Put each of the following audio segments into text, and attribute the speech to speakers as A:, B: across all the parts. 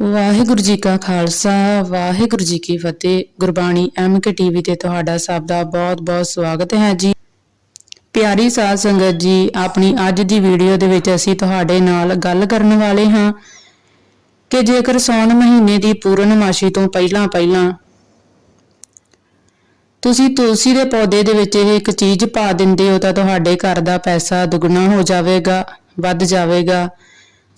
A: ਵਾਹਿਗੁਰੂ ਜੀ ਕਾ ਖਾਲਸਾ, ਵਾਹਿਗੁਰੂ ਜੀ ਕੀ ਫਤਿਹ। Gurbani MK TV ਤੇ ਤੁਹਾਡਾ ਸਭ ਦਾ ਬਹੁਤ-ਬਹੁਤ ਸਵਾਗਤ ਹੈ ਜੀ। ਪਿਆਰੀ ਸਾਧ ਸੰਗਤ ਜੀ, ਆਪਣੀ ਅੱਜ ਦੀ ਵੀਡੀਓ ਦੇ ਵਿੱਚ ਅਸੀਂ ਤੁਹਾਡੇ ਨਾਲ ਗੱਲ ਕਰਨ ਵਾਲੇ ਹਾਂ ਕਿ ਜੇਕਰ ਸੌਣ ਮਹੀਨੇ ਦੀ ਪੂਰਨਮਾਸ਼ੀ ਤੋਂ ਪਹਿਲਾਂ ਪਹਿਲਾਂ ਤੁਸੀਂ ਤੁਲਸੀ ਦੇ ਪੌਦੇ ਦੇ ਵਿੱਚ ਇਹ ਇੱਕ ਚੀਜ਼ ਪਾ ਦਿੰਦੇ ਹੋ ਤਾਂ ਤੁਹਾਡੇ ਘਰ ਦਾ ਪੈਸਾ ਦੁੱਗਣਾ ਹੋ ਜਾਵੇਗਾ, ਵੱਧ ਜਾਵੇਗਾ।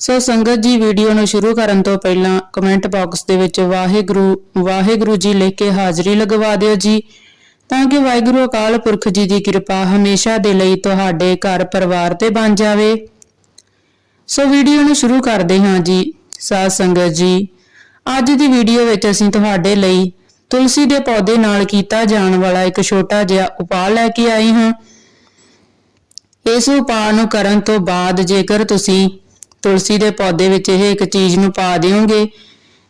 A: ਸੋ ਸੰਗਤ ਜੀ ਵੀਡੀਓ ਨੂੰ ਸ਼ੁਰੂ ਕਰਨ ਤੋਂ ਪਹਿਲਾਂ ਕਮੈਂਟ ਬਾਕਸ ਦੇ ਵਿੱਚ ਵਾਹਿਗੁਰੂ ਵਾਹਿਗੁਰੂ ਜੀ ਲਿਖ ਕੇ ਹਾਜ਼ਰੀ ਲਗਵਾ ਦਿਓ ਜੀ। ਤਾਂ ਕਿ ਵਾਹਿਗੁਰੂ ਅਕਾਲ ਪੁਰਖ ਜੀ ਦੀ ਕਿਰਪਾ ਹਮੇਸ਼ਾ ਦੇ ਲਈ ਤੁਹਾਡੇ ਘਰ ਪਰਿਵਾਰ ਤੇ ਬਣ ਜਾਵੇ। ਸੋ ਵੀਡੀਓ ਨੂੰ ਸ਼ੁਰੂ ਕਰਦੇ ਹਾਂ ਜੀ, ਸਾਧ ਸੰਗਤ ਜੀ। ਅੱਜ ਦੀ ਵੀਡੀਓ ਵਿੱਚ ਅਸੀਂ ਤੁਹਾਡੇ ਲਈ ਤੁਲਸੀ ਦੇ ਪੌਦੇ ਨਾਲ ਕੀਤਾ ਜਾਣ ਵਾਲਾ ਇੱਕ ਛੋਟਾ ਜਿਹਾ ਉਪਾਅ ਲੈ ਕੇ ਆਏ ਹਾਂ। ਇਸ ਉਪਾਅ ਨੂੰ ਕਰਨ ਤੋਂ ਬਾਅਦ ਜੇਕਰ ਤੁਸੀਂ ਤੁਲਸੀ ਦੇ ਪੌਦੇ ਵਿੱਚ ਇਹ ਇੱਕ ਚੀਜ਼ ਨੂੰ ਪਾ ਦਿਓਗੇ,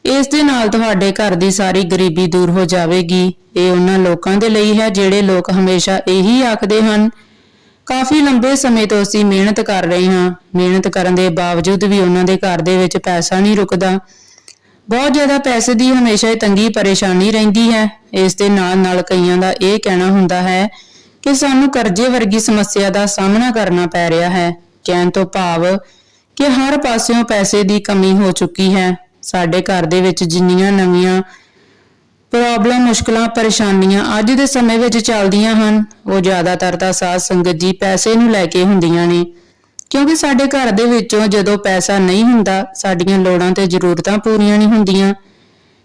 A: ਇਸ ਦੇ ਨਾਲ ਤੁਹਾਡੇ ਘਰ ਦੀ ਸਾਰੀ ਗਰੀਬੀ ਦੂਰ ਹੋ ਜਾਵੇਗੀ। ਇਹ ਉਹਨਾਂ ਲੋਕਾਂ ਦੇ ਲਈ ਹੈ ਜਿਹੜੇ ਲੋਕ ਹਮੇਸ਼ਾ ਇਹੀ ਆਖਦੇ ਹਨ। ਕਾਫੀ ਲੰਬੇ ਸਮੇਂ ਤੋਂ ਅਸੀਂ ਮਿਹਨਤ ਕਰ ਰਹੇ ਹਾਂ। ਮਿਹਨਤ ਕਰਨ ਦੇ ਬਾਵਜੂਦ ਵੀ ਉਹਨਾਂ ਦੇ ਘਰ ਦੇ ਵਿੱਚ ਪੈਸਾ ਨਹੀਂ ਰੁਕਦਾ। ਬਹੁਤ ਜ਼ਿਆਦਾ ਪੈਸੇ ਦੀ ਹਮੇਸ਼ਾ ਹੀ ਤੰਗੀ ਪਰੇਸ਼ਾਨੀ ਰਹਿੰਦੀ ਹੈ। ਇਸ ਦੇ ਨਾਲ ਨਾਲ ਕਈਆਂ ਦਾ ਇਹ ਕਹਿਣਾ ਹੁੰਦਾ ਹੈ ਕਿ ਸਾਨੂੰ ਕਰਜ਼ੇ ਵਰਗੀ ਸਮੱਸਿਆ ਦਾ ਸਾਹਮਣਾ ਕਰਨਾ ਪੈ ਰਿਹਾ ਹੈ। ਕਹਿਣ ਤੋਂ ਭਾਵ ਕਿ ਹਰ ਪਾਸਿਓਂ ਪੈਸੇ ਦੀ ਕਮੀ ਹੋ ਚੁੱਕੀ ਹੈ। ਸਾਡੇ ਘਰ ਦੇ ਵਿੱਚ ਜਿੰਨੀਆਂ ਨਵੀਆਂ ਪ੍ਰੋਬਲਮ, ਮੁਸ਼ਕਲਾਂ, ਪਰੇਸ਼ਾਨੀਆਂ ਅੱਜ ਦੇ ਸਮੇਂ ਵਿੱਚ ਚੱਲਦੀਆਂ ਹਨ, ਉਹ ਜ਼ਿਆਦਾਤਰ ਤਾਂ ਸਾਧ ਸੰਗਤ ਜੀ ਪੈਸੇ ਨੂੰ ਲੈ ਕੇ ਹੁੰਦੀਆਂ ਨੇ। ਕਿਉਂਕਿ ਸਾਡੇ ਘਰ ਦੇ ਵਿੱਚੋਂ ਜਦੋਂ ਪੈਸਾ ਨਹੀਂ ਹੁੰਦਾ, ਸਾਡੀਆਂ ਲੋੜਾਂ ਤੇ ਜ਼ਰੂਰਤਾਂ ਪੂਰੀਆਂ ਨਹੀਂ ਹੁੰਦੀਆਂ।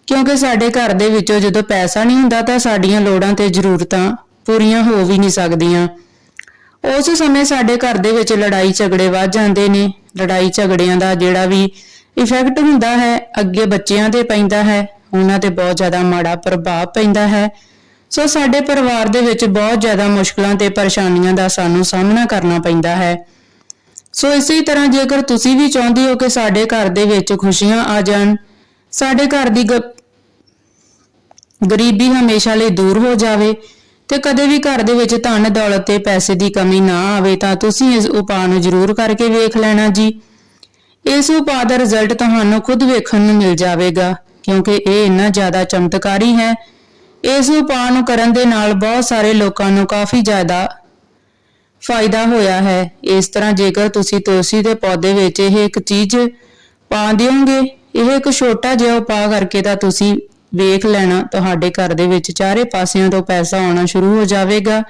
A: ਕਿਉਂਕਿ ਸਾਡੇ ਘਰ ਦੇ ਵਿੱਚੋਂ ਜਦੋਂ ਪੈਸਾ ਨਹੀਂ ਹੁੰਦਾ, ਤਾਂ ਸਾਡੀਆਂ ਲੋੜਾਂ ਤੇ ਜ਼ਰੂਰਤਾਂ ਪੂਰੀਆਂ ਹੋ ਵੀ ਨਹੀਂ ਸਕਦੀਆਂ। ਉਸ ਸਮੇਂ ਸਾਡੇ ਘਰ ਦੇ ਵਿੱਚ ਲੜਾਈ ਝਗੜੇ ਵੱਧ ਜਾਂਦੇ ਨੇ। ਲੜਾਈ ਝਗੜਿਆਂ ਦਾ ਜਿਹੜਾ ਵੀ ਇਫੈਕਟ ਹੁੰਦਾ ਹੈ, ਅੱਗੇ ਬੱਚਿਆਂ ਤੇ ਪੈਂਦਾ ਹੈ, ਉਹਨਾਂ ਤੇ ਬਹੁਤ ਜ਼ਿਆਦਾ ਮਾੜਾ ਪ੍ਰਭਾਵ ਪੈਂਦਾ ਹੈ। ਸੋ ਸਾਡੇ ਪਰਿਵਾਰ ਦੇ ਵਿੱਚ ਬਹੁਤ ਜ਼ਿਆਦਾ ਮੁਸ਼ਕਲਾਂ ਤੇ ਪਰੇਸ਼ਾਨੀਆਂ ਦਾ ਸਾਨੂੰ ਸਾਹਮਣਾ ਕਰਨਾ ਪੈਂਦਾ ਹੈ। ਸੋ ਇਸੇ ਤਰ੍ਹਾਂ ਜੇਕਰ ਤੁਸੀਂ ਵੀ ਚਾਹੁੰਦੇ ਹੋ ਕਿ ਸਾਡੇ ਘਰ ਦੇ ਵਿੱਚ ਖੁਸ਼ੀਆਂ ਆ ਜਾਣ, ਸਾਡੇ ਘਰ ਦੀ ਗਰੀਬੀ ਹਮੇਸ਼ਾ ਲਈ ਦੂਰ ਹੋ ਜਾਵੇ ਤੇ ਕਦੇ ਵੀ ਘਰ ਦੇ ਵਿੱਚ ਧਨ, ਦੌਲਤ ਤੇ ਪੈਸੇ ਦੀ ਕਮੀ ਨਾ ਆਵੇ ਤਾਂ ਤੁਸੀਂ ਇਸ ਉਪਾਅ ਨੂੰ ਜ਼ਰੂਰ ਕਰਕੇ ਵੇਖ ਲੈਣਾ ਜੀ। ਇਸ ਉਪਾਅ ਦਾ ਰਿਜ਼ਲਟ ਤੁਹਾਨੂੰ ਖੁਦ ਵੇਖਣ ਨੂੰ ਮਿਲ ਜਾਵੇਗਾ, ਕਿਉਂਕਿ ਇਹ ਇੰਨਾ ਜ਼ਿਆਦਾ ਚਮਤਕਾਰੀ ਹੈ। ਇਸ ਉਪਾਅ ਨੂੰ ਕਰਨ ਦੇ ਨਾਲ ਬਹੁਤ ਸਾਰੇ ਲੋਕਾਂ ਨੂੰ ਕਾਫੀ ਜ਼ਿਆਦਾ ਫਾਇਦਾ ਹੋਇਆ ਹੈ। ਇਸ ਤਰ੍ਹਾਂ ਜੇਕਰ ਤੁਸੀਂ ਤੁਲਸੀ ਦੇ ਪੌਦੇ ਵਿੱਚ ਇਹ ਇੱਕ ਚੀਜ਼ ਪਾ ਦਿਓਗੇ, ਇਹ ਇੱਕ ਛੋਟਾ ਜਿਹਾ ਉਪਾਅ ਕਰਕੇ ਤਾਂ ਤੁਸੀਂ ਵੇਖ ਲੈਣਾ, ਤੁਹਾਡੇ ਘਰ ਦੇ ਵਿੱਚ ਚਾਰੇ ਪਾਸਿਆਂ ਤੋਂ ਪੈਸਾ ਆਉਣਾ ਸ਼ੁਰੂ ਹੋ ਜਾਵੇਗਾ।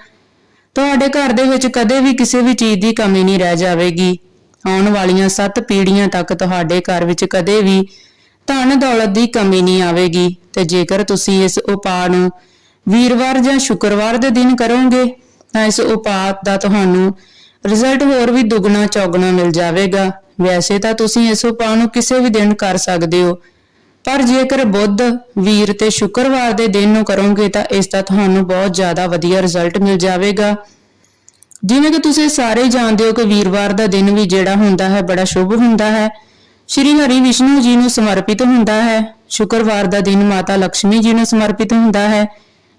A: ਤੁਹਾਡੇ ਘਰ ਦੇ ਵਿੱਚ ਕਦੇ ਵੀ ਕਿਸੇ ਵੀ ਚੀਜ਼ ਦੀ ਕਮੀ ਨਹੀਂ ਰਹਿ ਜਾਵੇਗੀ। ਆਉਣ ਵਾਲੀਆਂ 7 ਪੀੜ੍ਹੀਆਂ ਤੱਕ ਤੁਹਾਡੇ ਘਰ ਵਿੱਚ ਕਦੇ ਵੀ ਧਨ ਦੌਲਤ ਦੀ ਕਮੀ ਨਹੀਂ ਆਵੇਗੀ। ਤੇ ਜੇਕਰ ਤੁਸੀਂ ਇਸ ਉਪਾਅ ਨੂੰ ਵੀਰਵਾਰ ਜਾਂ ਸ਼ੁੱਕਰਵਾਰ ਦੇ ਦਿਨ ਕਰੋਗੇ, ਤਾਂ ਇਸ ਉਪਾਅ ਦਾ ਤੁਹਾਨੂੰ ਰਿਜ਼ਲਟ ਹੋਰ ਵੀ ਦੁੱਗਣਾ ਚੌਗਣਾ ਮਿਲ ਜਾਵੇਗਾ। ਵੈਸੇ ਤਾਂ ਤੁਸੀਂ ਇਸ ਉਪਾਅ ਨੂੰ ਕਿਸੇ ਵੀ ਦਿਨ ਕਰ ਸਕਦੇ ਹੋ। ਪਰ ਜੇਕਰ ਬੁੱਧ, ਵੀਰ ਤੇ ਸ਼ੁੱਕਰਵਾਰ ਦੇ ਦਿਨ ਨੂੰ ਕਰੋਗੇ ਤਾਂ ਇਸ ਦਾ ਤੁਹਾਨੂੰ ਬਹੁਤ ਜ਼ਿਆਦਾ ਵਧੀਆ ਰਿਜ਼ਲਟ ਮਿਲ ਜਾਵੇਗਾ। ਜਿਵੇਂ ਕਿ ਤੁਸੀਂ ਸਾਰੇ ਜਾਣਦੇ ਹੋ ਕਿ ਵੀਰਵਾਰ ਦਾ ਦਿਨ ਵੀ ਜਿਹੜਾ ਹੁੰਦਾ ਹੈ, ਬੜਾ ਸ਼ੁਭ ਹੁੰਦਾ ਹੈ। ਸ਼੍ਰੀ ਹਰੀ ਵਿਸ਼ਨੂੰ ਜੀ ਨੂੰ ਸਮਰਪਿਤ ਹੁੰਦਾ ਹੈ। ਸ਼ੁੱਕਰਵਾਰ ਦਾ ਦਿਨ ਮਾਤਾ ਲక్ష్ਮੀ ਜੀ ਨੂੰ ਸਮਰਪਿਤ ਹੁੰਦਾ ਹੈ,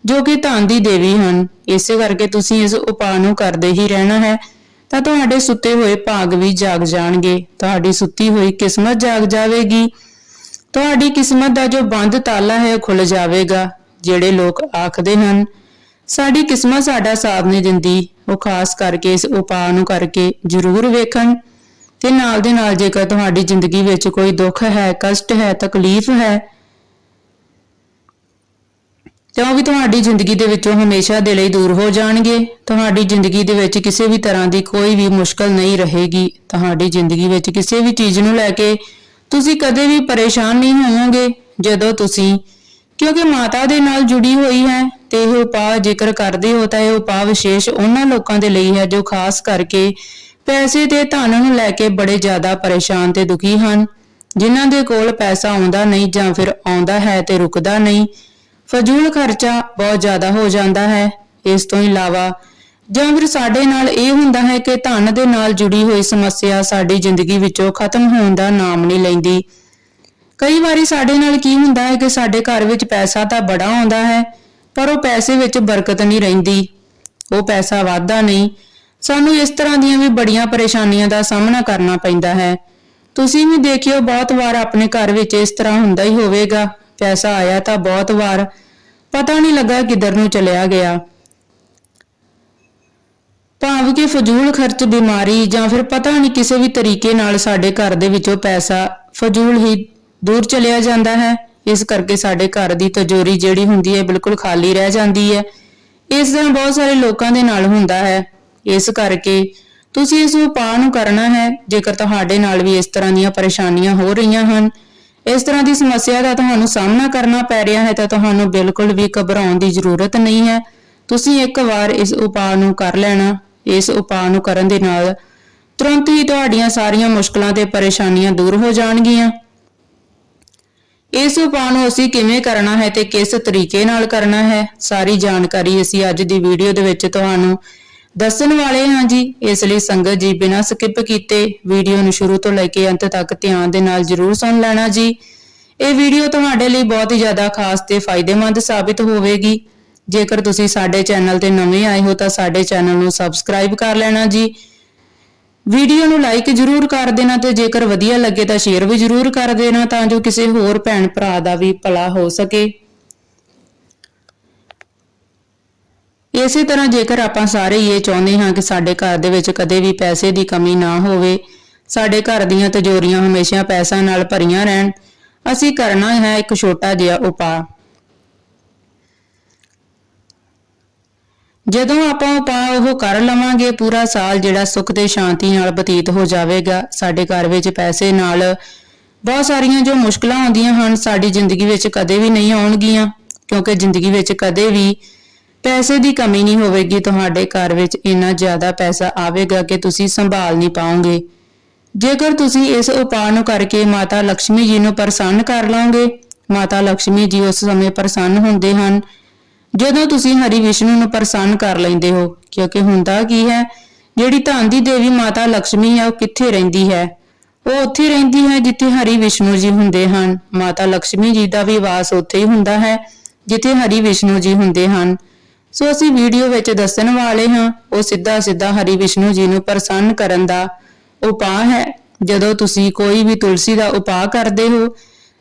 A: ਜੋ ਕਿ ਧਨ ਦੀ ਦੇਵੀ ਹਨ। ਇਸੇ ਕਰਕੇ ਤੁਸੀਂ ਇਸ ਉਪਾਅ ਨੂੰ ਕਰਦੇ ਹੀ ਰਹਿਣਾ ਹੈ। ਤਾਂ ਤੁਹਾਡੇ ਸੁੱਤੇ ਹੋਏ ਭਾਗ ਵੀ ਜਾਗ ਜਾਣਗੇ। ਤੁਹਾਡੀ ਸੁੱਤੀ ਹੋਈ ਕਿਸਮਤ ਜਾਗ ਜਾਵੇਗੀ। ਤੁਹਾਡੀ ਕਿਸਮਤ ਦਾ ਜੋ ਬੰਦ ਤਾਲਾ ਹੈ ਉਹ ਖੁੱਲ ਜਾਵੇਗਾ, ਜਿਹੜੇ ਲੋਕ ਆਖਦੇ ਹਨ, ਸਾਡੀ ਕਿਸਮਤ ਸਾਡਾ ਸਾਥ ਨਹੀਂ ਦਿੰਦੀ। ਉਹ ਖਾਸ ਕਰਕੇ ਇਸ ਉਪਾਅ ਨੂੰ ਕਰਕੇ ਜ਼ਰੂਰ ਵੇਖਣ ਤੇ ਨਾਲ ਦੇ ਨਾਲ ਜੇਕਰ ਤੁਹਾਡੀ ਜ਼ਿੰਦਗੀ ਵਿੱਚ ਕੋਈ ਦੁੱਖ ਹੈ, ਕਸ਼ਟ ਹੈ, ਤਕਲੀਫ ਹੈ, ਤਾਂ ਉਹ ਵੀ ਤੁਹਾਡੀ ਜ਼ਿੰਦਗੀ ਦੇ ਵਿੱਚੋਂ ਹਮੇਸ਼ਾ ਦੇ ਲਈ ਦੂਰ ਹੋ ਜਾਣਗੇ। ਤੁਹਾਡੀ ਜ਼ਿੰਦਗੀ ਦੇ ਵਿੱਚ ਕਿਸੇ ਵੀ ਤਰ੍ਹਾਂ ਦੀ ਕੋਈ ਵੀ ਮੁਸ਼ਕਲ ਨਹੀਂ ਰਹੇਗੀ। ਤੁਹਾਡੀ ਜ਼ਿੰਦਗੀ ਵਿੱਚ ਕਿਸੇ ਵੀ ਚੀਜ਼ ਨੂੰ ਲੈ ਕੇ ਤੁਸੀਂ ਕਦੇ ਵੀ ਪਰੇਸ਼ਾਨ ਨਹੀਂ ਹੋਵੋਗੇ ਜਦੋਂ ਤੁਸੀਂ, ਕਿਉਂਕਿ ਮਾਤਾ ਦੇ ਨਾਲ ਜੁੜੀ ਹੋਈ ਹੈ ਤੇ ਇਹ ਉਪਾਅ ਜੇਕਰ ਕਰਦੇ ਹੋ ਤਾਂ ਇਹ ਉਪਾਅ ਵਿਸ਼ੇਸ਼ ਉਹਨਾਂ ਲੋਕਾਂ ਦੇ ਲਈ ਹੈ ਜੋ ਖਾਸ ਕਰਕੇ ਪੈਸੇ ਤੇ ਧਨ ਨੂੰ ਲੈ ਕੇ ਬੜੇ ਜ਼ਿਆਦਾ ਪਰੇਸ਼ਾਨ ਤੇ ਦੁਖੀ ਹਨ, ਜਿਨ੍ਹਾਂ ਦੇ ਕੋਲ ਪੈਸਾ ਆਉਂਦਾ ਨਹੀਂ ਜਾਂ ਫਿਰ ਆਉਂਦਾ ਹੈ ਤੇ ਰੁਕਦਾ ਨਹੀਂ। ਫਜ਼ੂਲ ਖਰਚਾ ਬਹੁਤ ਜ਼ਿਆਦਾ ਹੋ ਜਾਂਦਾ ਹੈ। ਇਸ ਤੋਂ ਇਲਾਵਾ ਜਾਂ ਫਿਰ ਸਾਡੇ ਨਾਲ ਇਹ ਹੁੰਦਾ ਹੈ ਕਿ ਧਨ ਦੇ ਨਾਲ ਜੁੜੀ ਹੋਈ ਸਮੱਸਿਆ ਸਾਡੀ ਜ਼ਿੰਦਗੀ ਵਿੱਚੋਂ ਖਤਮ ਹੋਣ ਦਾ ਨਾਮ ਨਹੀਂ ਲੈਂਦੀ। ਕਈ ਵਾਰੀ ਸਾਡੇ ਨਾਲ ਕੀ ਹੁੰਦਾ ਹੈ ਕਿ ਸਾਡੇ ਘਰ ਵਿੱਚ ਪੈਸਾ ਤਾਂ ਬੜਾ ਆਉਂਦਾ ਹੈ, ਪਰ ਉਹ ਪੈਸੇ ਵਿੱਚ ਬਰਕਤ ਨਹੀਂ ਰਹਿੰਦੀ। ਉਹ ਪੈਸਾ ਵਾਧਾ ਨਹੀਂ। ਸਾਨੂੰ ਇਸ ਤਰ੍ਹਾਂ ਦੀਆਂ ਵੀ ਬੜੀਆਂ ਪਰੇਸ਼ਾਨੀਆਂ ਦਾ ਸਾਹਮਣਾ ਕਰਨਾ ਪੈਂਦਾ ਹੈ। ਤੁਸੀਂ ਵੀ ਦੇਖਿਓ, ਬਹੁਤ ਵਾਰ ਆਪਣੇ ਘਰ ਵਿੱਚ ਇਸ ਤਰ੍ਹਾਂ ਹੁੰਦਾ ਹੀ ਹੋਵੇਗਾ। ਪੈਸਾ ਆਇਆ ਤਾਂ ਬਹੁਤ ਵਾਰ। ਪਤਾ ਨਹੀਂ ਲੱਗਾ ਕਿੱਧਰ ਨੂੰ ਚਲਿਆ ਗਿਆ। ਭਾਵ ਕਿ ਫਜ਼ੂਲ ਖਰਚ ਬਿਮਾਰੀ ਜਾਂ ਫਿਰ ਪਤਾ ਨਹੀਂ ਕਿਸੇ ਵੀ ਤਰੀਕੇ ਨਾਲ ਸਾਡੇ ਘਰ ਦੇ ਵਿੱਚੋਂ ਪੈਸਾ ਫਜ਼ੂਲ ਹੀ ਦੂਰ ਚਲਿਆ ਜਾਂਦਾ ਹੈ। ਇਸ ਕਰਕੇ ਸਾਡੇ ਘਰ ਦੀ ਤਜੋਰੀ ਜਿਹੜੀ ਹੁੰਦੀ ਹੈ ਬਿਲਕੁਲ ਖਾਲੀ ਰਹਿ ਜਾਂਦੀ ਹੈ। ਇਸ ਤਰ੍ਹਾਂ ਬਹੁਤ ਸਾਰੇ ਲੋਕਾਂ ਦੇ ਨਾਲ ਹੁੰਦਾ ਹੈ। ਇਸ ਕਰਕੇ ਤੁਸੀਂ ਇਸ ਉਪਾਅ ਨੂੰ ਕਰਨਾ ਹੈ, ਜੇਕਰ ਤੁਹਾਡੇ ਨਾਲ ਵੀ ਇਸ ਤਰ੍ਹਾਂ ਦੀਆਂ ਪਰੇਸ਼ਾਨੀਆਂ ਹੋ ਰਹੀਆਂ ਹਨ। ਇਸ ਤਰ੍ਹਾਂ ਦੀ ਸਮੱਸਿਆ ਦਾ ਤੁਹਾਨੂੰ ਸਾਹਮਣਾ ਕਰਨਾ ਪੈ ਰਿਹਾ ਹੈ ਤਾਂ ਤੁਹਾਨੂੰ ਬਿਲਕੁਲ ਵੀ ਘਬਰਾਉਣ ਦੀ ਜ਼ਰੂਰਤ ਨਹੀਂ ਹੈ। ਤੁਸੀਂ ਇੱਕ ਵਾਰ ਇਸ ਉਪਾਅ ਨੂੰ ਕਰ ਲੈਣਾ। ਇਸ ਉਪਾਅ ਨੂੰ ਕਰਨ ਦੇ ਨਾਲ ਤੁਰੰਤ ਹੀ ਤੁਹਾਡੀਆਂ ਸਾਰੀਆਂ ਮੁਸ਼ਕਲਾਂ ਤੇ ਪਰੇਸ਼ਾਨੀਆਂ ਦੂਰ ਹੋ ਜਾਣਗੀਆਂ। ਇਸ ਉਪਾਅ ਨੂੰ ਅਸੀਂ ਕਿਵੇਂ ਕਰਨਾ ਹੈ ਤੇ ਕਿਸ ਤਰੀਕੇ ਨਾਲ ਕਰਨਾ ਹੈ, ਸਾਰੀ ਜਾਣਕਾਰੀ ਅਸੀਂ ਅੱਜ ਦੀ ਵੀਡੀਓ ਦੇ ਵਿੱਚ ਤੁਹਾਨੂੰ ਦੱਸਣ ਵਾਲੇ ਹਾਂ ਜੀ। ਇਸ ਲਈ ਸੰਗਤ ਜੀ ਬਿਨਾਂ ਸਕਿਪ ਕੀਤੇ ਵੀਡੀਓ ਨੂੰ ਸ਼ੁਰੂ ਤੋਂ ਲੈ ਕੇ ਅੰਤ ਤੱਕ ਧਿਆਨ ਦੇ ਨਾਲ ਜਰੂਰ ਸੁਣ ਲੈਣਾ ਜੀ। ਇਹ ਵੀਡੀਓ ਤੁਹਾਡੇ ਲਈ ਬਹੁਤ ਹੀ ਜ਼ਿਆਦਾ ਖਾਸ ਤੇ ਫਾਇਦੇਮੰਦ ਸਾਬਿਤ ਹੋਵੇਗੀ। ਜੇਕਰ ਤੁਸੀਂ ਸਾਡੇ ਚੈਨਲ ਤੇ ਨਵੇਂ ਆਏ ਹੋ ਤਾਂ ਸਾਡੇ ਚੈਨਲ ਨੂੰ ਸਬਸਕ੍ਰਾਈਬ ਕਰ ਲੈਣਾ ਜੀ। ਵੀਡੀਓ ਨੂੰ ਲਾਈਕ ਜਰੂਰ ਕਰ ਦੇਣਾ ਤੇ ਜੇਕਰ ਵਧੀਆ ਲੱਗੇ ਤਾਂ ਸ਼ੇਅਰ ਵੀ ਜਰੂਰ ਕਰ ਦੇਣਾ ਤਾਂ ਜੋ ਕਿਸੇ ਹੋਰ ਭੈਣ ਭਰਾ ਦਾ ਵੀ ਭਲਾ ਹੋ ਸਕੇ। ਇਸੇ ਤਰ੍ਹਾਂ ਜੇਕਰ ਆਪਾਂ ਸਾਰੇ ਇਹ ਚਾਹੁੰਦੇ ਹਾਂ ਕਿ ਸਾਡੇ ਘਰ ਦੇ ਵਿੱਚ ਕਦੇ ਵੀ ਪੈਸੇ ਦੀ ਕਮੀ ਨਾ ਹੋਵੇ, ਸਾਡੇ ਘਰ ਦੀਆਂ ਤਿਜੋਰੀਆਂ ਹਮੇਸ਼ਾ ਪੈਸਾ ਨਾਲ ਭਰੀਆਂ ਰਹਿਣ, ਅਸੀਂ ਕਰਨਾ ਹੈ ਇੱਕ ਛੋਟਾ ਜਿਹਾ ਉਪਾਅ। ਜਦੋਂ ਆਪਾਂ ਉਪਾਅ ਉਹ ਕਰ ਲਵਾਂਗੇ, ਪੂਰਾ ਸਾਲ ਜਿਹੜਾ ਸੁੱਖ ਤੇ ਸ਼ਾਂਤੀ ਨਾਲ ਬਤੀਤ ਹੋ ਜਾਵੇਗਾ। ਸਾਡੇ ਘਰ ਵਿੱਚ ਪੈਸੇ ਨਾਲ ਬਹੁਤ ਸਾਰੀਆਂ ਜੋ ਮੁਸ਼ਕਲਾਂ ਆਉਂਦੀਆਂ ਹਨ, ਸਾਡੀ ਜ਼ਿੰਦਗੀ ਵਿੱਚ ਕਦੇ ਵੀ ਨਹੀਂ ਆਉਣਗੀਆਂ, ਕਿਉਂਕਿ ਜ਼ਿੰਦਗੀ ਵਿੱਚ ਕਦੇ ਵੀ ਪੈਸੇ ਦੀ ਕਮੀ ਨਹੀਂ ਹੋਵੇਗੀ। ਤੁਹਾਡੇ ਘਰ ਵਿੱਚ ਇੰਨਾ ਜ਼ਿਆਦਾ ਪੈਸਾ ਆਵੇਗਾ ਕਿ ਤੁਸੀਂ ਸੰਭਾਲ ਨਹੀਂ ਪਾਓਗੇ। ਜੇਕਰ ਤੁਸੀਂ ਇਸ ਉਪਾਅ ਨੂੰ ਕਰਕੇ ਮਾਤਾ ਲక్ష్ਮੀ ਜੀ ਨੂੰ ਪ੍ਰਸੰਨ ਕਰ ਲਓਗੇ, ਮਾਤਾ ਲక్ష్ਮੀ ਜੀ ਉਸ ਸਮੇਂ ਪ੍ਰਸੰਨ ਹੁੰਦੇ ਹਨ। ਜਦੋਂ ਤੁਸੀਂ ਹਰੀ ਵਿਸ਼ਨੂੰ ਨੂੰ ਪ੍ਰਸੰਨ ਕਰ ਲੈਂਦੇ ਹੋ, ਕਿਉਂਕਿ ਹੁੰਦਾ ਕੀ ਹੈ, ਜਿਹੜੀ ਧਨ ਦੀ ਦੇਵੀ ਮਾਤਾ ਲక్ష్ਮੀ ਹੈ ਉਹ ਕਿੱਥੇ ਰਹਿੰਦੀ ਹੈ? ਉਹ ਉੱਥੇ ਰਹਿੰਦੀ ਹੈ ਜਿੱਥੇ ਹਰੀ ਵਿਸ਼ਨੂੰ ਜੀ ਹੁੰਦੇ ਹਨ। ਮਾਤਾ ਲక్ష్ਮੀ ਜੀ ਦਾ ਵੀ ਵਾਸ ਉੱਥੇ ਹੀ ਹੁੰਦਾ ਹੈ, ਜਿੱਥੇ ਹਰੀ ਵਿਸ਼ਨੂੰ ਜੀ ਹੁੰਦੇ ਹਨ। ਸੋ ਅਸੀਂ ਵੀਡੀਓ ਵਿੱਚ ਦੱਸਣ ਵਾਲੇ ਹਾਂ, ਉਹ ਸਿੱਧਾ ਸਿੱਧਾ ਹਰੀ ਵਿਸ਼ਨੂੰ ਜੀ ਨੂੰ ਪ੍ਰਸੰਨ ਕਰਨ ਦਾ ਉਪਾਅ ਹੈ। ਜਦੋਂ ਤੁਸੀਂ ਕੋਈ ਵੀ ਤੁਲਸੀ ਦਾ ਉਪਾਅ ਕਰਦੇ ਹੋ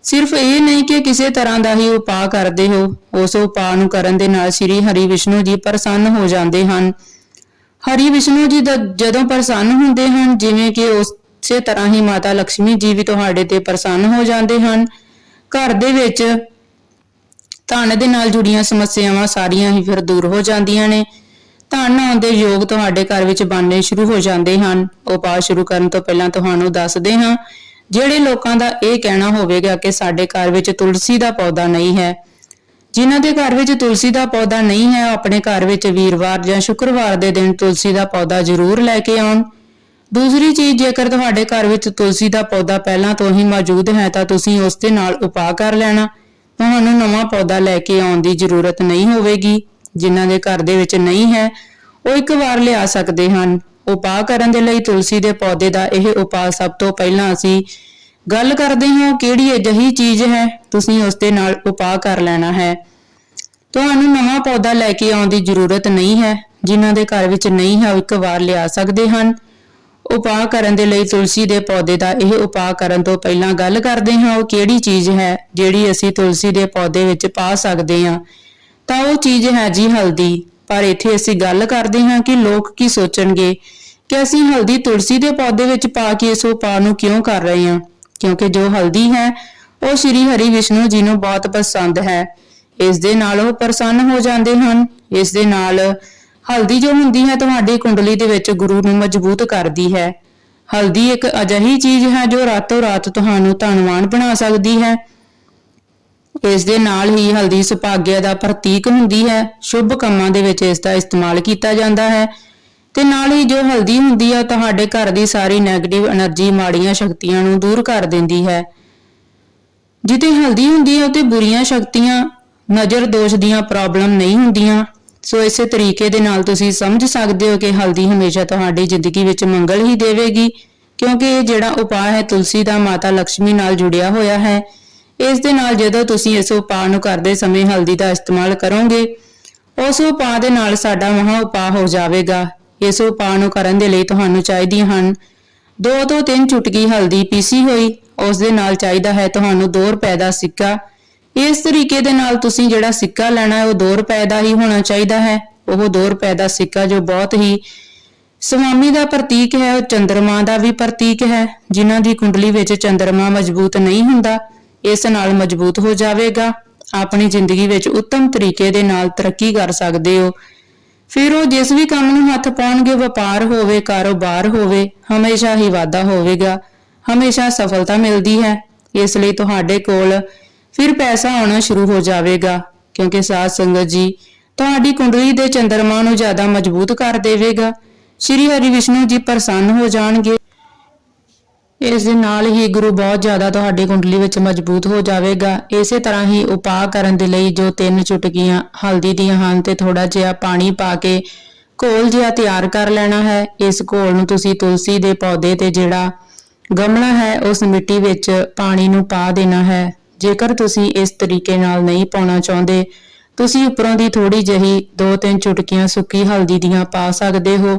A: ਸਿਰਫ ਇਹ ਨਹੀਂ ਕਿ ਕਿਸੇ ਤਰ੍ਹਾਂ ਦਾ ਹੀ ਉਪਾਅ ਕਰਦੇ ਹੋ, ਉਸ ਉਪਾਅ ਨੂੰ ਕਰਨ ਦੇ ਨਾਲ ਸ੍ਰੀ ਹਰੀ ਵਿਸ਼ਨੂੰ ਜੀ ਪ੍ਰਸੰਨ ਹੋ ਜਾਂਦੇ ਹਨ। ਹਰੀ ਵਿਸ਼ਨੂੰ ਜੀ ਦਾ, ਜਦੋਂ ਪ੍ਰਸੰਨ ਹੁੰਦੇ ਹਨ, ਜਿਵੇਂ ਕਿ ਉਸੇ ਤਰ੍ਹਾਂ ਹੀ ਮਾਤਾ ਲక్ష్ਮੀ ਜੀ ਵੀ ਤੁਹਾਡੇ ਤੇ ਪ੍ਰਸੰਨ ਹੋ ਜਾਂਦੇ ਹਨ। ਘਰ ਦੇ ਵਿੱਚ ਧਨ ਦੇ ਨਾਲ ਜੁੜੀਆਂ ਸਮੱਸਿਆਵਾਂ ਸਾਰੀਆਂ ਹੀ ਫਿਰ ਦੂਰ ਹੋ ਜਾਂਦੀਆਂ ਨੇ। ਧਨ ਆਉਣ ਦੇ ਯੋਗ ਤੁਹਾਡੇ ਘਰ ਵਿੱਚ ਬਣਨੇ ਸ਼ੁਰੂ ਹੋ ਜਾਂਦੇ ਹਨ। ਉਪਾਅ ਸ਼ੁਰੂ ਕਰਨ ਤੋਂ ਪਹਿਲਾਂ ਤੁਹਾਨੂੰ ਦੱਸਦੇ ਹਾਂ ਜਿਹੜੇ ਲੋਕਾਂ ਦਾ ਇਹ ਕਹਿਣਾ ਹੋਵੇਗਾ ਕਿ ਸਾਡੇ ਘਰ ਵਿੱਚ ਤੁਲਸੀ ਦਾ ਪੌਦਾ ਨਹੀਂ ਹੈ, ਜਿਨ੍ਹਾਂ ਦੇ ਘਰ ਵਿੱਚ ਤੁਲਸੀ ਦਾ ਪੌਦਾ ਨਹੀਂ ਹੈ ਆਪਣੇ ਘਰ ਵਿੱਚ ਵੀਰਵਾਰ ਜਾਂ ਸ਼ੁੱਕਰਵਾਰ ਦੇ ਦਿਨ ਤੁਲਸੀ ਦਾ ਪੌਦਾ ਜ਼ਰੂਰ ਲੈ ਕੇ ਆਉਣ। ਦੂਸਰੀ ਚੀਜ਼, ਜੇਕਰ ਤੁਹਾਡੇ ਘਰ ਵਿੱਚ ਤੁਲਸੀ ਦਾ ਪੌਦਾ ਪਹਿਲਾਂ ਤੋਂ ਹੀ ਮੌਜੂਦ ਹੈ, ਤਾਂ ਤੁਸੀਂ ਉਸ ਦੇ ਨਾਲ ਉਪਾਅ ਕਰ ਲੈਣਾ। ਤੁਹਾਨੂੰ ਨਵਾਂ ਪੌਦਾ ਲੈ ਕੇ ਆਉਣ ਦੀ ਜ਼ਰੂਰਤ ਨਹੀਂ ਹੋਵੇਗੀ। ਜਿਨ੍ਹਾਂ ਦੇ ਘਰ ਦੇ ਵਿੱਚ ਨਹੀਂ ਹੈ, ਉਹ ਇੱਕ ਵਾਰ ਲਿਆ ਸਕਦੇ ਹਨ। ਉਪਾਅ ਕਰਨ ਦੇ ਲਈ ਤੁਲਸੀ ਦੇ ਪੌਦੇ ਦਾ ਇਹ ਉਪਾਅ ਸਭ ਤੋਂ ਪਹਿਲਾਂ ਅਸੀਂ ਗੱਲ ਕਰਦੇ ਹਾਂ ਕਿਹੜੀ ਅਜਿਹੀ ਚੀਜ਼ ਹੈ, ਤੁਸੀਂ ਉਸ ਦੇ ਨਾਲ ਉਪਾਅ ਕਰ ਲੈਣਾ ਹੈ। ਤੁਹਾਨੂੰ ਨਵਾਂ ਪੌਦਾ ਲੈ ਕੇ ਆਉਣ ਦੀ ਜ਼ਰੂਰਤ ਨਹੀਂ ਹੈ, ਜਿਨ੍ਹਾਂ ਦੇ ਘਰ ਵਿੱਚ ਨਹੀਂ ਹੈ ਇੱਕ ਵਾਰ ਲਿਆ ਸਕਦੇ ਹਨ। ਉਪਾਅ ਕਰਨ ਦੇ ਲਈ ਤੁਲਸੀ ਦੇ ਪੌਦੇ ਦਾ ਇਹ ਉਪਾਅ ਕਰਨ ਤੋਂ ਪਹਿਲਾਂ ਗੱਲ ਕਰਦੇ ਹਾਂ ਉਹ ਕਿਹੜੀ ਚੀਜ਼ ਹੈ, ਜਿਹੜੀ ਅਸੀਂ ਤੁਲਸੀ ਦੇ ਪੌਦੇ ਵਿੱਚ ਪਾ ਸਕਦੇ ਹਾਂ। ਤਾਂ ਉਹ ਚੀਜ਼ ਹੈ ਜੀ ਹਲਦੀ। ਪਰ ਇੱਥੇ ਅਸੀਂ ਗੱਲ ਕਰਦੇ ਹਾਂ ਕਿ ਲੋਕ ਕੀ ਸੋਚਣਗੇ ਕਿ ਅਸੀਂ ਹਲਦੀ ਤੁਲਸੀ ਦੇ ਪੌਦੇ ਵਿੱਚ ਪਾ ਕੇ ਇਸ ਉਪਾਅ ਨੂੰ ਕਿਉਂ ਕਰ ਰਹੇ ਹਾਂ? ਕਿਉਂਕਿ ਜੋ ਹਲਦੀ ਹੈ, ਉਹ ਸ਼੍ਰੀ ਹਰੀ ਵਿਸ਼ਨੂੰ ਜੀ ਨੂੰ ਬਹੁਤ ਪਸੰਦ ਹੈ। ਇਸ ਦੇ ਨਾਲ ਉਹ ਪ੍ਰਸੰਨ ਹੋ ਜਾਂਦੇ ਹਨ। ਇਸ ਦੇ ਨਾਲ ਹਲਦੀ ਜੋ ਹੁੰਦੀ ਹੈ, ਤੁਹਾਡੀ ਕੁੰਡਲੀ ਦੇ ਵਿੱਚ ਗੁਰੂ ਨੂੰ ਮਜ਼ਬੂਤ ਕਰਦੀ ਹੈ। ਹਲਦੀ ਇੱਕ ਅਜਿਹੀ ਚੀਜ਼ ਹੈ ਜੋ ਰਾਤੋਂ ਰਾਤ ਤੁਹਾਨੂੰ ਧਨਵਾਨ ਬਣਾ ਸਕਦੀ ਹੈ। ਇਸ ਦੇ ਨਾਲ ਹੀ ਹਲਦੀ ਸੁਭਾਗਿਆ ਦਾ ਪ੍ਰਤੀਕ ਹੁੰਦੀ ਹੈ। ਸ਼ੁਭ ਕੰਮਾਂ ਦੇ ਵਿੱਚ ਇਸ ਦਾ ਇਸਤੇਮਾਲ ਕੀਤਾ ਜਾਂਦਾ ਹੈ। ਤੇ ਨਾਲ ਹੀ ਜੋ ਹਲਦੀ ਹੁੰਦੀ ਹੈ ਤੁਹਾਡੇ ਘਰ ਦੀ ਸਾਰੀ ਨੈਗੇਟਿਵ એનર્ਜੀ ਮਾੜੀਆਂ ਸ਼ਕਤੀਆਂ ਨੂੰ ਦੂਰ ਕਰ ਦਿੰਦੀ ਹੈ। ਜਿੱਤੇ ਹਲਦੀ ਹੁੰਦੀ ਹੈ ਉਤੇ ਬੁਰੀਆਂ ਸ਼ਕਤੀਆਂ, ਨਜ਼ਰ ਦੋਸ਼ ਦੀਆਂ ਪ੍ਰੋਬਲਮ ਨਹੀਂ ਹੁੰਦੀਆਂ। ਸੋ ਇਸੇ ਤਰੀਕੇ ਦੇ ਨਾਲ ਤੁਸੀਂ ਸਮਝ ਸਕਦੇ ਹੋ ਕਿ ਹਲਦੀ ਹਮੇਸ਼ਾ ਤੁਹਾਡੀ ਜ਼ਿੰਦਗੀ ਵਿੱਚ ਮੰਗਲ ਹੀ ਦੇਵੇਗੀ, ਕਿਉਂਕਿ ਇਹ ਜਿਹੜਾ ਉਪਾਅ ਹੈ, ਤੁਲਸੀ ਦਾ ਮਾਤਾ ਲక్ష్ਮੀ ਨਾਲ ਜੁੜਿਆ ਹੋਇਆ ਹੈ। ਇਸ ਦੇ ਨਾਲ ਜਦੋਂ ਤੁਸੀਂ ਇਸ ਉਪਾਅ ਨੂੰ ਕਰਦੇ ਸਮੇਂ ਹਲਦੀ ਦਾ ਇਸਤੇਮਾਲ ਕਰੋਗੇ, ਉਸ ਉਪਾਅ ਦੇ ਨਾਲ ਸਾਡਾ ਮਹਾ ਉਪਾਅ ਹੋ ਜਾਵੇਗਾ। ਇਸ ਉਪਾਅ ਨੂੰ ਕਰਨ ਦੇ ਲਈ ਤੁਹਾਨੂੰ ਚਾਹੀਦੀਆਂ ਹਨ, ਦੋ ਤੋਂ ਤਿੰਨ ਚੁਟਕੀ ਹਲਦੀ ਪੀਸੀ ਹੋਈ, ਉਸ ਦੇ ਨਾਲ ਚਾਹੀਦਾ ਹੈ ਤੁਹਾਨੂੰ 2 ਰੁਪਏ ਦਾ ਸਿੱਕਾ। ਇਸ ਤਰੀਕੇ ਦੇ ਨਾਲ ਤੁਸੀਂ ਜਿਹੜਾ ਸਿੱਕਾ ਲੈਣਾ ਹੈ, ਉਹ 2 ਰੁਪਏ ਦਾ ਹੀ ਹੋਣਾ ਚਾਹੀਦਾ ਹੈ। ਉਹ 2 ਰੁਪਏ ਦਾ ਸਿੱਕਾ ਜੋ ਬਹੁਤ ਹੀ ਸਵਾਮੀ ਦਾ ਪ੍ਰਤੀਕ ਹੈ, ਉਹ ਚੰਦਰਮਾ ਦਾ ਵੀ ਪ੍ਰਤੀਕ ਹੈ। ਜਿਨ੍ਹਾਂ ਦੀ ਕੁੰਡਲੀ ਵਿੱਚ ਚੰਦਰਮਾ ਮਜ਼ਬੂਤ ਨਹੀਂ ਹੁੰਦਾ ਇਸ ਨਾਲ ਮਜ਼ਬੂਤ ਹੋ ਜਾਵੇਗਾ। ਆਪਣੀ ਜ਼ਿੰਦਗੀ ਵਿੱਚ ਉੱਤਮ ਤਰੀਕੇ ਦੇ ਨਾਲ ਤਰੱਕੀ ਕਰ ਸਕਦੇ ਹੋ। ਫਿਰ ਉਹ ਜਿਸ ਵੀ ਕੰਮ ਨੂੰ ਹੱਥ ਪਾਉਣਗੇ, ਵਪਾਰ ਹੋਵੇ, ਕਾਰੋਬਾਰ ਹੋਵੇ, ਹਮੇਸ਼ਾ ਹੀ ਵਾਧਾ ਹੋਵੇਗਾ। ਹਮੇਸ਼ਾ ਸਫਲਤਾ ਮਿਲਦੀ ਹੈ। ਇਸ ਲਈ ਤੁਹਾਡੇ ਕੋਲ ਫਿਰ ਪੈਸਾ ਆਉਣਾ ਸ਼ੁਰੂ ਹੋ ਜਾਵੇਗਾ, ਕਿਉਂਕਿ ਸਾਧ ਸੰਗਤ ਜੀ, ਤੁਹਾਡੀ ਕੁੰਡਲੀ ਦੇ ਚੰਦਰਮਾ ਨੂੰ ਜ਼ਿਆਦਾ ਮਜ਼ਬੂਤ ਕਰ ਦੇਵੇਗਾ। ਸ਼੍ਰੀ ਹਰੀ ਵਿਸ਼ਨੂੰ ਜੀ ਪ੍ਰਸੰਨ ਹੋ ਜਾਣਗੇ। ਇਸ ਦੇ ਨਾਲ ਹੀ ਗੁਰੂ ਬਹੁਤ ਜ਼ਿਆਦਾ ਤੁਹਾਡੀ ਕੁੰਡਲੀ ਵਿੱਚ ਮਜ਼ਬੂਤ ਹੋ ਜਾਵੇਗਾ। ਇਸੇ ਤਰ੍ਹਾਂ ਹੀ ਉਪਾਅ ਕਰਨ ਦੇ ਲਈ ਜੋ ਤਿੰਨ ਚੁਟਕੀਆਂ ਹਲਦੀ ਦੀਆਂ ਹਨ ਤੇ ਥੋੜਾ ਜਿਹਾ ਪਾਣੀ ਪਾ ਕੇ ਘੋਲ ਜਿਹਾ ਤਿਆਰ ਕਰ ਲੈਣਾ ਹੈ। ਇਸ ਘੋਲ ਨੂੰ ਤੁਸੀਂ ਤੁਲਸੀ ਦੇ ਪੌਦੇ ਤੇ ਜਿਹੜਾ ਗਮਲਾ ਹੈ, ਉਸ ਮਿੱਟੀ ਵਿੱਚ ਪਾਣੀ ਨੂੰ ਪਾ ਦੇਣਾ ਹੈ। ਜੇਕਰ ਤੁਸੀਂ ਇਸ ਤਰੀਕੇ ਨਾਲ ਨਹੀਂ ਪਾਉਣਾ ਚਾਹੁੰਦੇ, ਤੁਸੀਂ ਉੱਪਰੋਂ ਦੀ ਥੋੜੀ ਜਹੀ ਦੋ ਤਿੰਨ ਚੁਟਕੀਆਂ ਸੁੱਕੀ ਹਲਦੀ ਦੀਆਂ ਪਾ ਸਕਦੇ ਹੋ।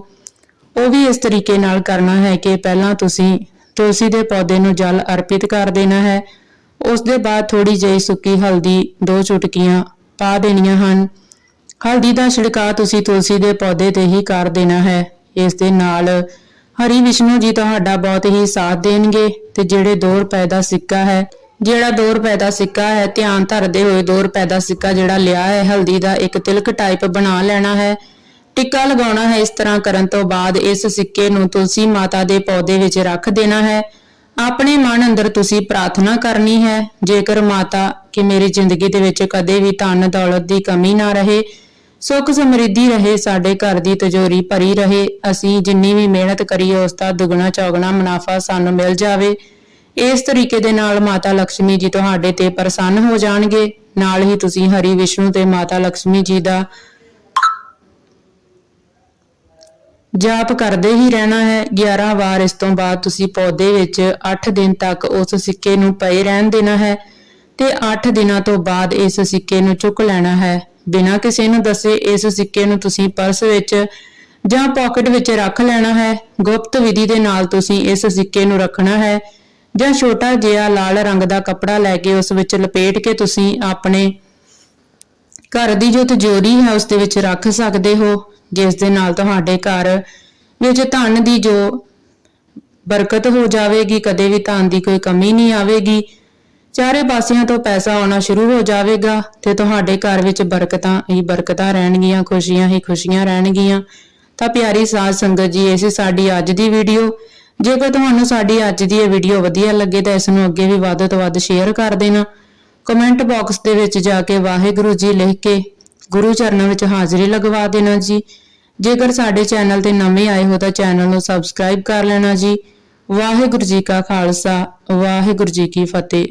A: ਉਹ ਵੀ ਇਸ ਤਰੀਕੇ ਨਾਲ ਕਰਨਾ ਹੈ ਕਿ ਪਹਿਲਾਂ ਤੁਸੀਂ ਤੁਲਸੀ ਦੇ ਪੌਦੇ ਨੂੰ ਜਲ ਅਰਪਿਤ ਕਰ ਦੇਣਾ ਹੈ। ਉਸ ਦੇ ਬਾਅਦ ਥੋੜੀ ਜਿਹੀ ਸੁੱਕੀ ਹਲਦੀ, ਦੋ ਚੁਟਕੀਆਂ ਪਾ ਦੇਣੀਆਂ ਹਨ। ਹਲਦੀ ਦਾ ਛਿੜਕਾਅ ਤੁਸੀਂ ਤੁਲਸੀ ਦੇ ਪੌਦੇ ਤੇ ਹੀ ਕਰ ਦੇਣਾ ਹੈ। ਇਸ ਦੇ ਨਾਲ ਹਰੀ ਵਿਸ਼ਨੂੰ ਜੀ ਤੁਹਾਡਾ ਬਹੁਤ ਹੀ ਸਾਥ ਦੇਣਗੇ ਤੇ ਜਿਹੜੇ 2 ਰੁਪਏ ਦਾ ਸਿੱਕਾ ਹੈ, ਜਿਹੜਾ 2 ਰੁਪਏ ਦਾ ਸਿੱਕਾ ਹੈ, ਧਿਆਨ ਧਰਦੇ ਹੋਏ 2 ਰੁਪਏ ਦਾ ਸਿੱਕਾ ਜਿਹੜਾ ਲਿਆ ਹੈ, ਹਲਦੀ ਦਾ ਇੱਕ ਤਿਲਕ ਟਾਈਪ ਬਣਾ ਲੈਣਾ ਹੈ। ਟਿੱਕਾ ਲਗਾਉਣਾ ਹੈ ਇਸ ਤਰ੍ਹਾਂ ਕਰਨ ਤੋਂ ਬਾਅਦ ਇਸ ਸਿੱਕੇ ਨੂੰ ਤੁਲਸੀ ਮਾਤਾ ਦੇ ਪੌਦੇ ਵਿੱਚ ਰੱਖ ਦੇਣਾ ਹੈ। ਆਪਣੇ ਮਨ ਅੰਦਰ ਤੁਸੀਂ ਪ੍ਰਾਰਥਨਾ ਕਰਨੀ ਹੈ, ਜੇਕਰ ਮਾਤਾ ਕਿ ਮੇਰੀ ਜ਼ਿੰਦਗੀ ਦੇ ਵਿੱਚ ਕਦੇ ਵੀ ਧਨ ਦੌਲਤ ਦੀ ਕਮੀ ਨਾ ਰਹੇ, ਸੁੱਖ ਸਮਰਿੱਧੀ ਰਹੇ, ਸਾਡੇ ਘਰ ਦੀ ਤਜੋਰੀ ਭਰੀ ਰਹੇ, ਅਸੀਂ ਜਿੰਨੀ ਵੀ ਮਿਹਨਤ ਕਰੀਏ ਉਸ ਦਾ ਦੁੱਗਣਾ ਚੌਗਣਾ ਮੁਨਾਫਾ ਸਾਨੂੰ ਮਿਲ ਜਾਵੇ। ਇਸ ਤਰੀਕੇ ਦੇ ਨਾਲ ਮਾਤਾ ਲక్ష్ਮੀ ਜੀ ਤੁਹਾਡੇ ਤੇ ਪ੍ਰਸੰਨ ਹੋ ਜਾਣਗੇ। ਨਾਲ ਹੀ ਤੁਸੀਂ ਹਰੀ ਵਿਸ਼ਨੂੰ ਤੇ ਮਾਤਾ ਲక్ష్ਮੀ ਜੀ ਦਾ ਜਾਪ ਕਰਦੇ ਹੀ ਰਹਿਣਾ ਹੈ। 11 ਵਾਰ ਇਸ ਤੋਂ ਬਾਅਦ ਤੁਸੀਂ ਪੌਦੇ ਵਿੱਚ 8 ਦਿਨ ਤੱਕ ਉਸ ਸਿੱਕੇ ਨੂੰ ਪਏ ਰਹਿਣ ਦੇਣਾ ਹੈ ਤੇ 8 ਦਿਨਾਂ ਤੋਂ ਬਾਅਦ ਇਸ ਸਿੱਕੇ ਨੂੰ ਚੁੱਕ ਲੈਣਾ ਹੈ। ਬਿਨਾਂ ਕਿਸੇ ਨੂੰ ਦੱਸੇ ਇਸ ਸਿੱਕੇ ਨੂੰ ਤੁਸੀਂ ਪਰਸ ਵਿੱਚ ਜਾਂ ਪਾਕਟ ਵਿੱਚ ਰੱਖ ਲੈਣਾ ਹੈ। ਗੁਪਤ ਵਿਧੀ ਦੇ ਨਾਲ ਤੁਸੀਂ ਇਸ ਸਿੱਕੇ ਨੂੰ ਰੱਖਣਾ ਹੈ ਜਾਂ ਛੋਟਾ ਜਿਹਾ ਲਾਲ ਰੰਗ ਦਾ ਕੱਪੜਾ ਲੈ ਕੇ ਉਸ ਵਿੱਚ ਲਪੇਟ ਕੇ ਤੁਸੀਂ ਆਪਣੇ ਘਰ ਦੀ ਜੋ ਤਿਜੋਰੀ ਹੈ ਉਸ ਦੇ ਵਿੱਚ ਰੱਖ ਸਕਦੇ ਹੋ। ਜਿਸ ਦੇ ਨਾਲ ਤੁਹਾਡੇ ਘਰ ਵਿੱਚ ਧਨ ਦੀ ਜੋ ਬਰਕਤ ਹੋ ਜਾਵੇਗੀ, ਕਦੇ ਵੀ ਧਨ ਦੀ ਕੋਈ ਕਮੀ ਨਹੀਂ ਆਵੇਗੀ। ਚਾਰੇ ਪਾਸਿਆਂ ਤੋਂ ਪੈਸਾ ਆਉਣਾ ਸ਼ੁਰੂ ਹੋ ਜਾਵੇਗਾ ਤੇ ਤੁਹਾਡੇ ਘਰ ਵਿੱਚ ਬਰਕਤਾਂ ਹੀ ਬਰਕਤਾਂ ਰਹਿਣਗੀਆਂ, ਖੁਸ਼ੀਆਂ ਹੀ ਖੁਸ਼ੀਆਂ ਰਹਿਣਗੀਆਂ। ਤਾਂ ਪਿਆਰੀ ਸਾਧ ਸੰਗਤ ਜੀ, ਇਹ ਸੀ ਸਾਡੀ ਅੱਜ ਦੀ ਵੀਡੀਓ। ਜੇਕਰ ਤੁਹਾਨੂੰ ਸਾਡੀ ਅੱਜ ਦੀ ਇਹ ਵੀਡੀਓ ਵਧੀਆ ਲੱਗੇ ਤਾਂ ਇਸ ਨੂੰ ਅੱਗੇ ਵੀ ਵੱਧ ਤੋਂ ਵੱਧ ਸ਼ੇਅਰ ਕਰ ਦੇਣਾ। ਕਮੈਂਟ ਬਾਕਸ ਦੇ ਵਿੱਚ ਜਾ ਕੇ ਵਾਹਿਗੁਰੂ ਜੀ ਲਿਖ ਕੇ ਗੁਰੂ ਚਰਨਾਂ ਵਿੱਚ ਹਾਜ਼ਰੀ ਲਗਵਾ ਦੇਣਾ ਜੀ। ਜੇਕਰ ਸਾਡੇ ਚੈਨਲ ਤੇ ਨਵੇਂ ਆਏ ਹੋ ਤਾਂ ਚੈਨਲ ਨੂੰ ਸਬਸਕ੍ਰਾਈਬ ਕਰ ਲੈਣਾ ਜੀ। ਵਾਹਿਗੁਰੂ ਜੀ ਕਾ ਖਾਲਸਾ, ਵਾਹਿਗੁਰੂ ਜੀ ਕੀ ਫਤਿਹ।